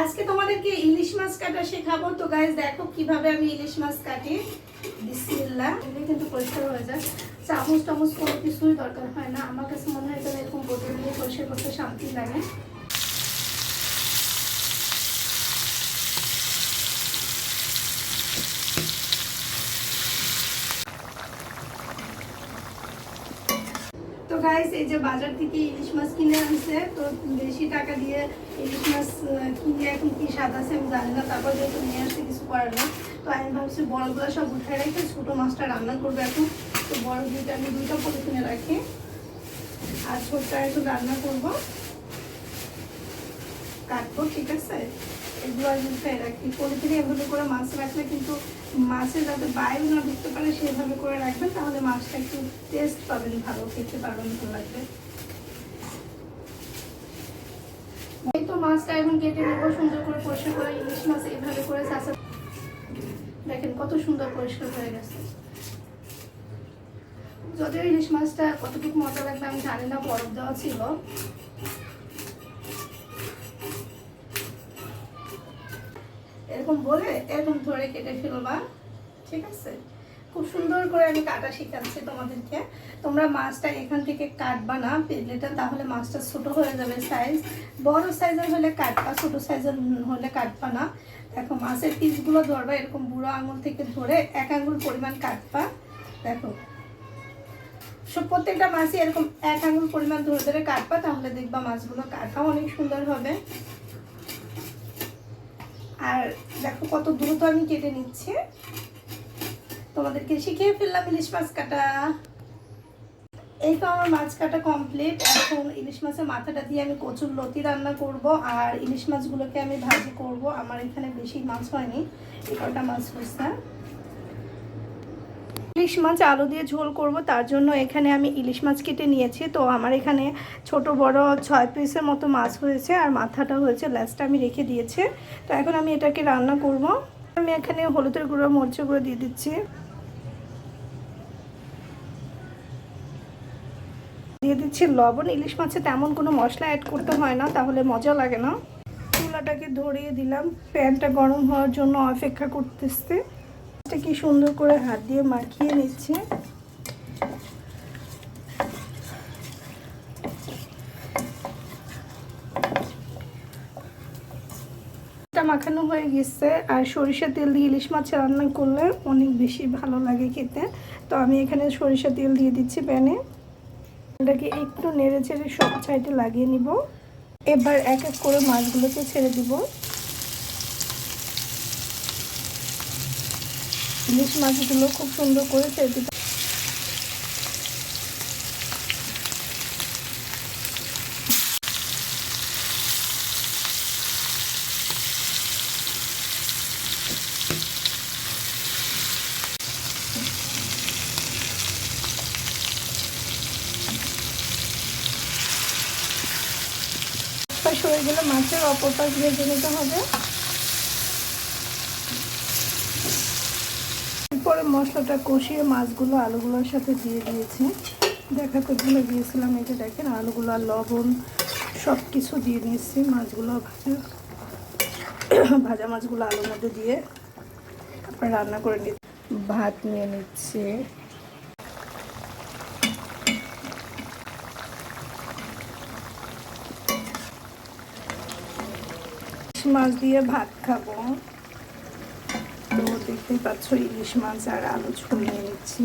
আজকে তোমাদেরকে ইলিশ মাছ কাটা শেখাবো। তো গাইজ দেখো কীভাবে আমি ইলিশ মাছ কাটি। কিন্তু পরিষ্কার হয়ে যায়। চামচ টামচ কোনো কিছুই দরকার হয় না। আমার কাছে মনে হয় এরকম বোতল দিয়ে পরিষ্কার করতে শান্তি লাগে। তো গাইস এই যে বাজার থেকে ইলিশ মাছ কিনে আনছে, তো বেশি টাকা দিয়ে ইলিশ মাছ কিনে এখন কি স্বাদ আছে আমি জানি না, তারপর যেহেতু নিয়ে আসছে, কিছু করার নেই। তো আমি ভাবছি বড়গুলো সব উঠে রেখে ছোটো মাছটা রান্না করব এখন। তো বড় দুইটা, আমি দুইটা পলিথিনে রাখি। আর ছোটটা একটু রান্না করব। কাটবো, ঠিক আছে? এগুলো আমি রাখি পলিথিনে এভাবে করে মাছ রাখলে কিন্তু মাছে যাতে বায়ু না ঢুকতে পারে, সেভাবে করে রাখবেন, তাহলে মাছটা একটু টেস্ট পাবেন, ভালো খেতে পারবেন, ভালো লাগবে। এই তো মাছটা এখন কেটে নেব, সুন্দর করে পরিষ্কার করে ইলিশ মাছ এইভাবে করে চাষা দেখেন কত সুন্দর পরিষ্কার হয়ে গেছে। যদিও ইলিশ মাছটা কতটুকু মজা লাগবে আমি জানি না, বরফ দেওয়া ছিল। এরকম বলে, এরকম ধরে কেটে ফেলবা। ঠিক আছে? খুব সুন্দর করে আমি কাটা শিখাচ্ছি তোমাদেরকে। তোমরা মাছটা এখান থেকে কাটবা না পেটলেটা, তাহলে মাছটা ছোট হয়ে যাবে সাইজ বড় সাইজের হলে কাটবা, ছোট সাইজের হলে কাটবা না। দেখো, মাছের পিসগুলো ধরবা, এরকম বুড়ো আঙুল থেকে ধরে এক আঙুল পরিমাণ কাটবা। দেখো, সব প্রত্যেকটা মাছই এরকম এক আঙুল পরিমাণ ধরে ধরে কাটবা, তাহলে দেখবা মাছগুলো কাটাও অনেক সুন্দর হবে। আর দেখো কত দ্রুত আমি কেটে নিচ্ছে। তোমাদেরকে শিখিয়ে ফেললাম ইলিশ মাছ কাটা। এই তো আমার মাছ কাটা কমপ্লিট এখন ইলিশ মাছের মাথাটা দিয়ে আমি কচুর লতি রান্না করব আর ইলিশ মাছগুলোকে আমি ভাজি করব। আমার এখানে বেশি মাছ হয়নি এগারোটা মাছ হয়েছে। ইলিশ মাছ আলু দিয়ে ঝোল করব, তার জন্য এখানে আমি ইলিশ মাছ কেটে নিয়েছি। তো আমার এখানে ছোট, বড় ছয় পিসের মতো মাছ হয়েছে আর মাথাটা হয়েছে ল্যাসটা আমি রেখে দিয়েছে। তো এখন আমি এটাকে রান্না করব। আমি এখানে হলুদের গুঁড়ো, মরিচের গুঁড়ো দিয়ে দিচ্ছি। দিয়ে দিচ্ছি লবণ। ইলিশ মাছে তেমন কোনো মশলা অ্যাড করতে হয় না, তাহলে মজা লাগে না। চুলাটাকে ধরিয়ে দিলাম। প্যানটা গরম হওয়ার জন্য অপেক্ষা করতেছে। এটা কি সুন্দর করে হাত দিয়ে মাখিয়ে নিচ্ছে? মাখানো হয়ে গেছে, আর সরিষা তেল দিয়ে ইলিশ মাছ রান্না করলে অনেক বেশি ভালো লাগে খেতে। তো আমি এখানে সরিষা তেল দিয়ে দিচ্ছি প্যানে। এটাকে একটু নেড়ে চেড়ে সব সাইডে লাগিয়ে নিব। এবার এক এক করে মাছগুলোকে ছেড়ে দিব। ইলিশ মাছগুলো খুব সুন্দর করে ছেড়ে দিতে হয়ে গেলে মাছের অপর পাশ ভেজে নিতে হবে। পরে মশলাটা কষিয়ে মাছগুলো আলুগুলোর সাথে দিয়ে দিয়েছি। দেখা তো ভুলে গিয়েছিলাম এই যে দেখেন, আলুগুলো লবণ সব কিছু দিয়ে নিয়েছি মাছগুলো ভাজা। ভাজা মাছগুলো আলুর মধ্যে দিয়ে তারপরে রান্না করে নি ভাত নিয়ে নিচ্ছে। মাছ দিয়ে ভাত খাব। দেখতেই পাচ্ছ ইলিশ মাছ আর আলু ঝোল নিয়ে নিচ্ছি।